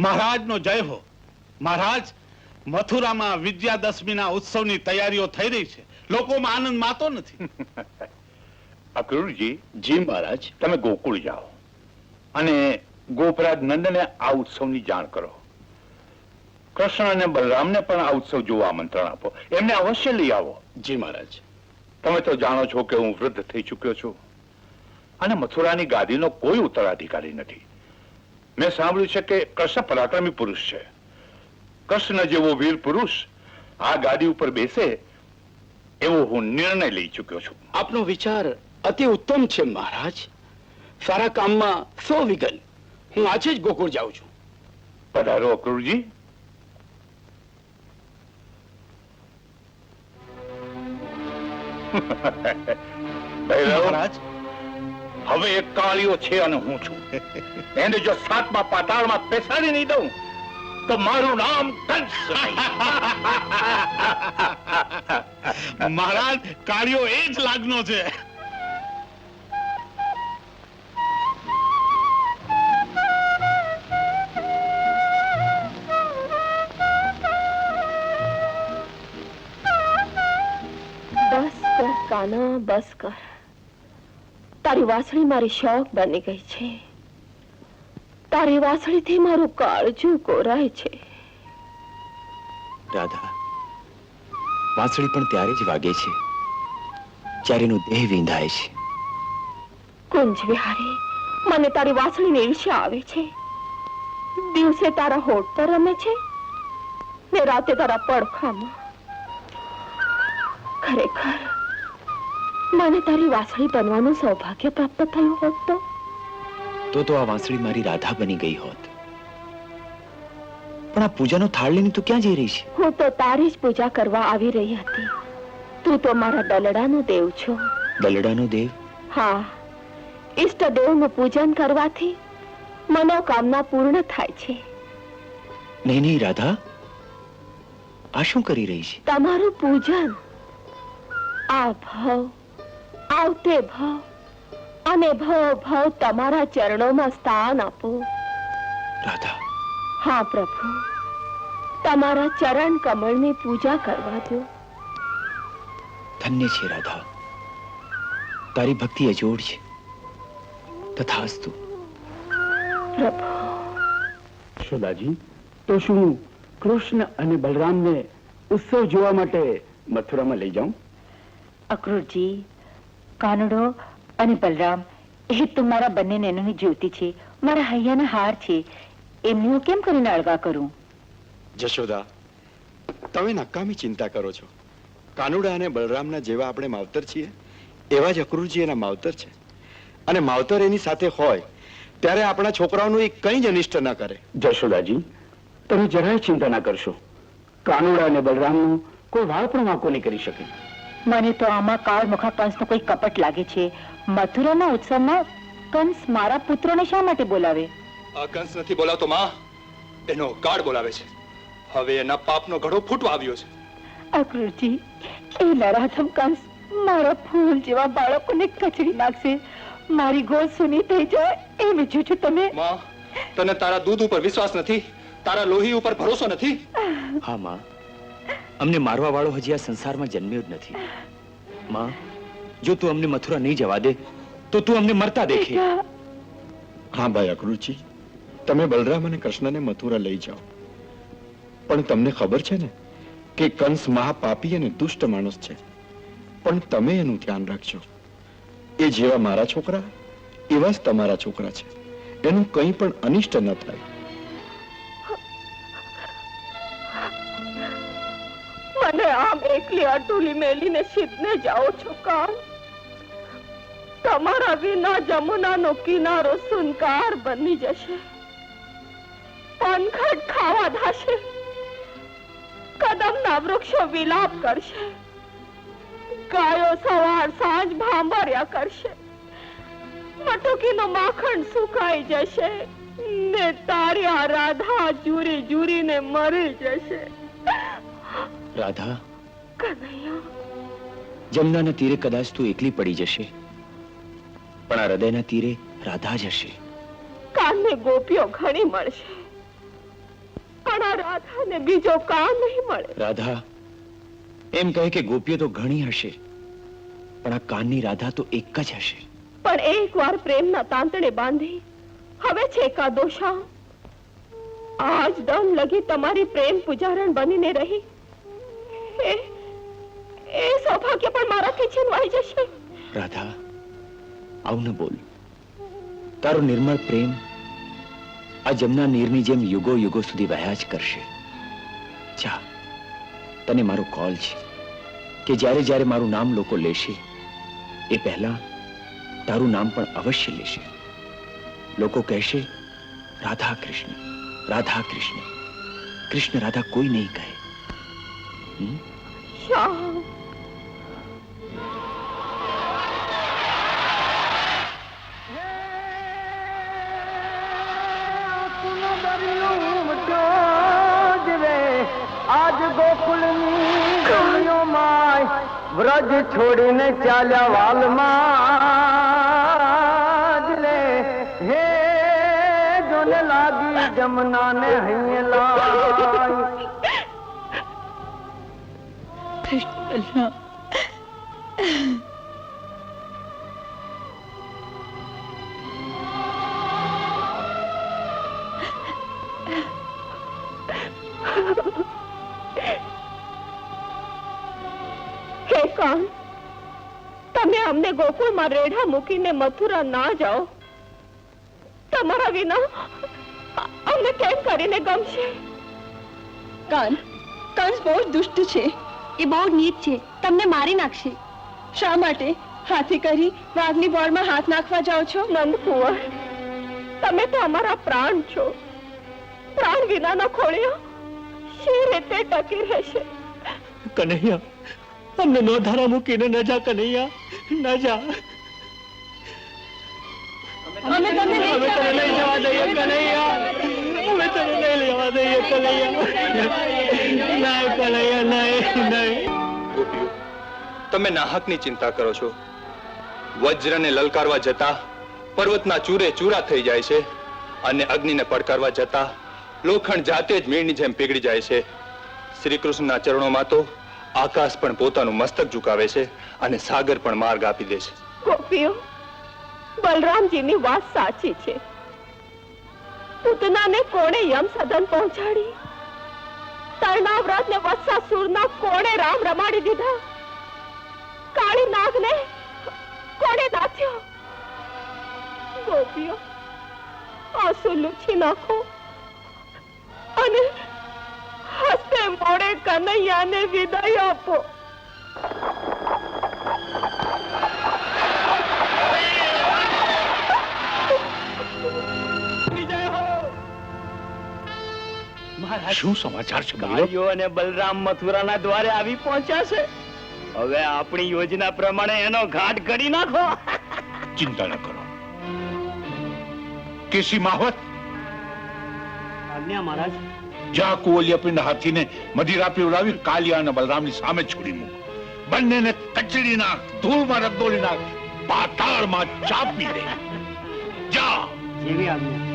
મહારાજનો જય હો. મહારાજ મથુરામાં વિજયાદશમીના ઉત્સવની તૈયારીઓ થઈ રહી છે. લોકોમાં આનંદ માતો નથી. અક્રૂરજી જી મહારાજ તમે ગોકુળ જાઓ અને ગોપરાજ નંદને આ ઉત્સવની જાણ કરો. કૃષ્ણ અને બલરામને પણ આ ઉત્સવ જોવા આમંત્રણ આપો. એમને અવશ્ય લઈ આવો. જી મહારાજ. તમે તો જાણો છો કે હું વૃદ્ધ થઈ ચૂક્યો છું. અને મથુરાની ગાદીનો કોઈ ઉત્તરાધિકારી નથી. મેં સાંભળ્યું છે કે કૃષ્ણ પરાક્રમી પુરુષ છે. કૃષ્ણ જેવો વીર પુરુષ આ ગાડી ઉપર બેસે એવો હું નિર્ણય લઈ ચૂક્યો છું. આપનો વિચાર અતિ ઉત્તમ છે મહારાજ. સારા કામમાં સો વિઘન. હું આજે જ ગોકુળ જાઉં છું. પધારો અક્રૂરજી. મહારાજ હવે એક કાળીઓ છે અને હું છું. એને જો સાતમા પાતાળમાં પેસાડી નહીં દઉં તો મારું નામ કંસ મહારાજ કાળીઓ એ જ લાગનો છે. બસ કર કાના બસ કર. તારી વાસળી મારી શોખ બની ગઈ છે. તારી વાસળીથી મારું કાળજું કોરાય છે. રાધા વાંસળી પણ ત્યારે જ વાગે છે જ્યારે એનો દેહ વિંધાય છે. કુંજ વિહારી મને તારી વાસળીની ઈર્ષ્યા આવે છે. દિવસે તારા હોઠ પર રમે છે ને રાતે તારા પડખામાં. ખરેખર મને તારી વાસળી બનવાનું સૌભાગ્ય પ્રાપ્ત થયું હોત તો? તો તો આ વાંસળી મારી રાધા બની ગઈ હોત. પણ આ પૂજાનો થાળ લઈને તું ક્યાં જઈ રહી છે? હું તો તારી જ પૂજા કરવા આવી રહી હતી. તું તો મારા દલડાનો દેવ છો. દલડાનો દેવ? હા. ઈષ્ટદેવનું પૂજન કરવાથી મનોકામના પૂર્ણ થાય છે. નહીં નહીં રાધા. આ શું કરી રહી છે? તમારું પૂજન આ ભવ આવતે ભવ અને ભવ ભવ તમારા ચરણોમાં સ્થાન આપો. રાધા. હા પ્રભુ. તમારા ચરણ કમળની પૂજા કરવા દો. ધન્ય છે રાધા. તારી ભક્તિ અજોડ છે. તથાસ્તુ. પ્રભુ. યશોદાજી તો શું કૃષ્ણ અને બલરામને ઉત્સવ જોવા માટે મથુરામાં લઈ જાઉં? અક્રૂરજી કાનડો અને બલરામ એ તો મારા બંને નૈનોની જ્યોતિ છે મારા હૈયાના હાર છે. એમની હું કેમ કરીને અળગા કરું? જશોદા તમે નકામી ચિંતા કરો છો. કાનુડા અને બલરામના જેવા આપણે માવતર છીએ એવા જ અક્રૂરજી એના માવતર છે. અને માવતર એની સાથે હોય ત્યારે આપણા છોકરાઓનું એ કંઈ જ અનિષ્ટ ન કરે. જશોદાજી તમે જરાય ચિંતા ના કરશો. કાનુડા અને બલરામનું કોઈ વાળ પણ વાંકો નહીં કરી શકે. મને તો આમાં કાળ મુખા કંસનો કોઈ કપટ લાગે છે. મથુરાના ઉત્સવમાં કંસ મારા પુત્રોને શા માટે બોલાવે? આ કંસ નથી બોલાવતો માં. એનો કાળ બોલાવે છે. હવે એના પાપનો ઘડો ફૂટવા આવ્યો છે. અક્રૂરજી એ નરાધમ કંસ મારા ફૂલ જેવા બાળકોને કચડી નાખશે. મારી ગોળ સુની થઈ જાય એ ઈચ્છો છું તમે. માં તને તારા દૂધ ઉપર વિશ્વાસ નથી તારા લોહી ઉપર ભરોસો નથી. હા માં. અમને મારવા વાળો હજી આ સંસારમાં જન્મ્યો જ નથી. માં જો તું અમને મથુરા નહીં જવા દે તો તું અમને મરતા દેખે. હા ભાઈ અકરુચિ તમે બલરામ અને કૃષ્ણને મથુરા લઈ જાઓ. પણ તમને ખબર છે ને કે કંસ મહાપાપી અને દુષ્ટ માણસ છે. પણ તમે એનું ધ્યાન રાખજો. એ જેવા મારા છોકરા એવા જ તમારા છોકરા છે. એનું કંઈ પણ અનિષ્ટ ન થાય. મને આમ એકલી અટુલી મેલીને સિદ્ધને જાઓ છો કામ? તમારા વિના જમુનાનો કિનારો સુનકાર બની જશે. પનખટ ખાવા થશે કદમના વૃક્ષો વિલાપ કરશે. ગાયો સવાર સાંજ ભાંભર્યા કરશે. મટુકીનો માખણ સુકાઈ જશે. ને તારી રાધા જુરી જુરીને મરી જશે. રાધા. જમનાના તીરે કદાચ તું એકલી પડી જશે પણ આ હૃદયના તીરે રાધા જ હશે. કાનને ગોપીઓ ઘણી મળશે પણ આ રાધાને બીજો કાન નહીં મળે? રાધા એમ કહે કે ગોપીઓ તો ઘણી હશે પણ આ કાનની રાધા તો એક જ હશે. પણ એકવાર પ્રેમના તાંતણે બાંધી હવે છે કા દોષા આજ દમ લગી તમારી પ્રેમ પૂજારણ બનીને રહી. રાધા, આવું ન બોલ. તારો નિર્મળ પ્રેમ આ જમના નીરની જેમ યુગો યુગો સુધી વહ્યા જ કરશે. ચા તને મારો કોલ છે કે જ્યારે જ્યારે મારું નામ લોકો લેશે, એ પહેલા તારું નામ પણ અવશ્ય લેશે. લોકો કહેશે, રાધા કૃષ્ણ રાધા કૃષ્ણ. કૃષ્ણ રાધા કોઈ નહીં કહે. હમ? શ્યામ આજ ગોકુળની ગલીઓ માય વ્રજ છોડીને ચાલ્યા વાલમાં રે હે જોને લાગી જમનાને હૈયે ગોકુળમાં રેઢા મૂકીને મથુરા ના જાઓ. તમારા વિના અમને કેમ કરીને ગમશે? કાન કંસ બહુ દુષ્ટ છે. એ બહુ નીચ છે. તમને મારી નાખશે. શા માટે? હાથી કરી વાઘની બોળમાં હાથ નાખવા જાઓ છો? નંદ કુંવર તમે તો અમારા પ્રાણ છો. પ્રાણ વિનાના ખોળિયા શી રીતે ટકી રહેશે? કનૈયા અમને નો ધારા મૂકીને ન જા કનૈયા ન જા. અમે તમને લઈ જવા દઈએ. કનૈયા. અમે તને લઈ લેવા દઈએ કનૈયા. ના કનૈયા નહીં નહીં તમે નાહકની ચિંતા કરો છો. વજ્રને લલકારવા જતા પર્વતના ચૂરે ચૂરા થઈ જાય છે અને અગ્નિને પડકારવા જતા લોખંડ જાતે જ મીણની જેમ પીગળી જાય છે. શ્રી કૃષ્ણના ચરણોમાં તો આકાશ પણ પોતાનું મસ્તક ઝુકાવે છે અને સાગર પણ માર્ગ આપી દે છે. ગોપીઓ, બલરામજીની વાત સાચી છે. પૂતનાને કોણે યમ સદન પહોંચાડી? તરણાવ્રત ને વત્સાસુરના કોણે રામ રમાડી દીધા? કાળી નાગને કોણે નાથ્યો ગોપીઓ, આંસુ લૂછી નાખો. કનૈયાને વિદાય આપો શું સમાચાર છે અને બલરામ મથુરાના દ્વારે આવી પહોંચ્યા છે. હવે આપણી યોજના પ્રમાણે એનો ઘાટ કરી નાખો. ચિંતા ન કરો. કેસી માવત? આજ્ઞા મહારાજ. જ્યાં કુવલિયાપીના હાથીને મદિરા પીવડાવી કાલિયા અને બલરામની સામે છોડી મૂક બંનેને કચડી નાખ ધૂળમાં રગદોળી નાખ પાતાળમાં ચાપી દે. જા. જેવી આજ્ઞા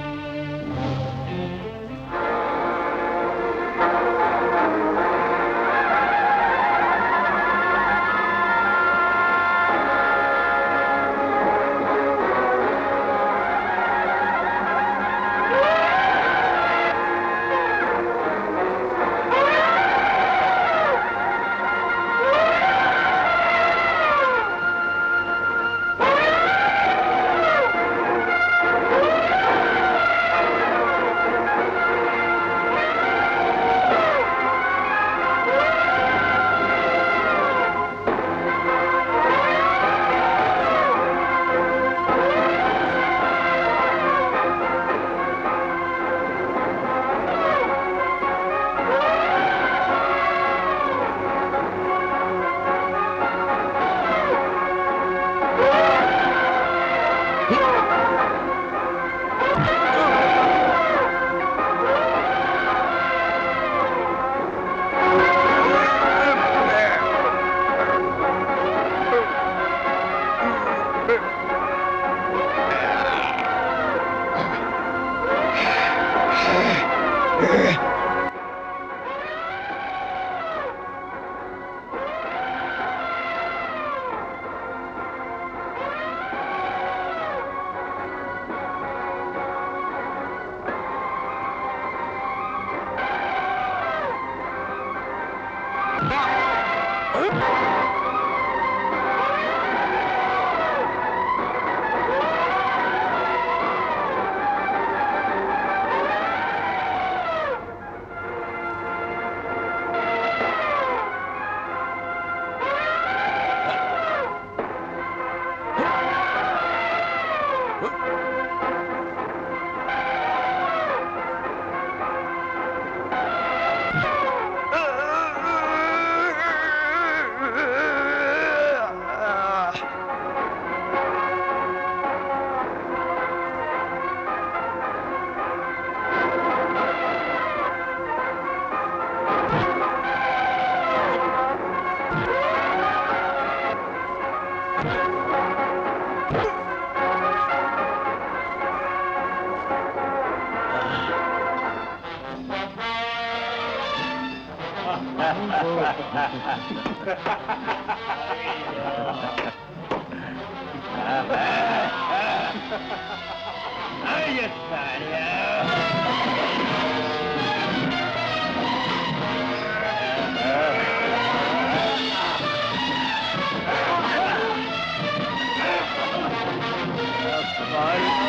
Bye.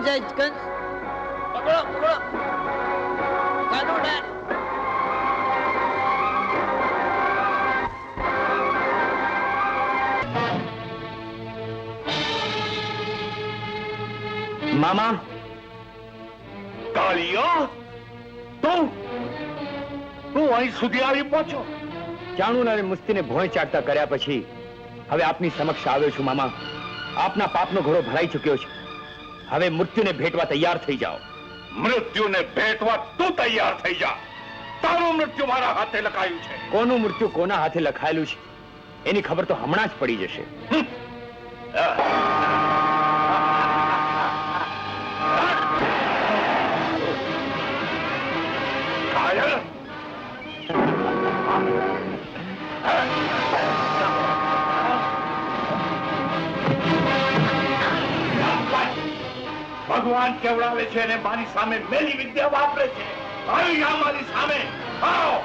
કંસ જાય કંસ પકડો. પકડો કાનૂન મામા. કાળિયો તું? તું અહીં સુધી આવી પહોંચો. જાણું અને મુસ્તીને ભોંય ચાટતા કર્યા પછી હવે આપની સમક્ષ આવ્યો છું મામા. આપના પાપનો ઘોડો ભરાઈ ચૂક્યો છે. હવે મૃત્યુને ભેટવા તૈયાર થઈ જાઓ. મૃત્યુને ભેટવા તું તૈયાર થઈ જા. તારું મૃત્યુ મારા હાથે લખાયું છે. કોનું મૃત્યુ કોના હાથે લખાયેલું છે? એની ખબર તો હમણાં જ પડી જશે. ભગવાન કેવડાવે છે અને મારી સામે મેલી વિદ્યા વાપરે છે આવી જા મારી સામે આવો.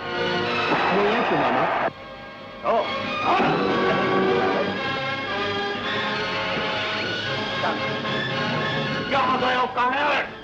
ક્યાં ગયો કાયર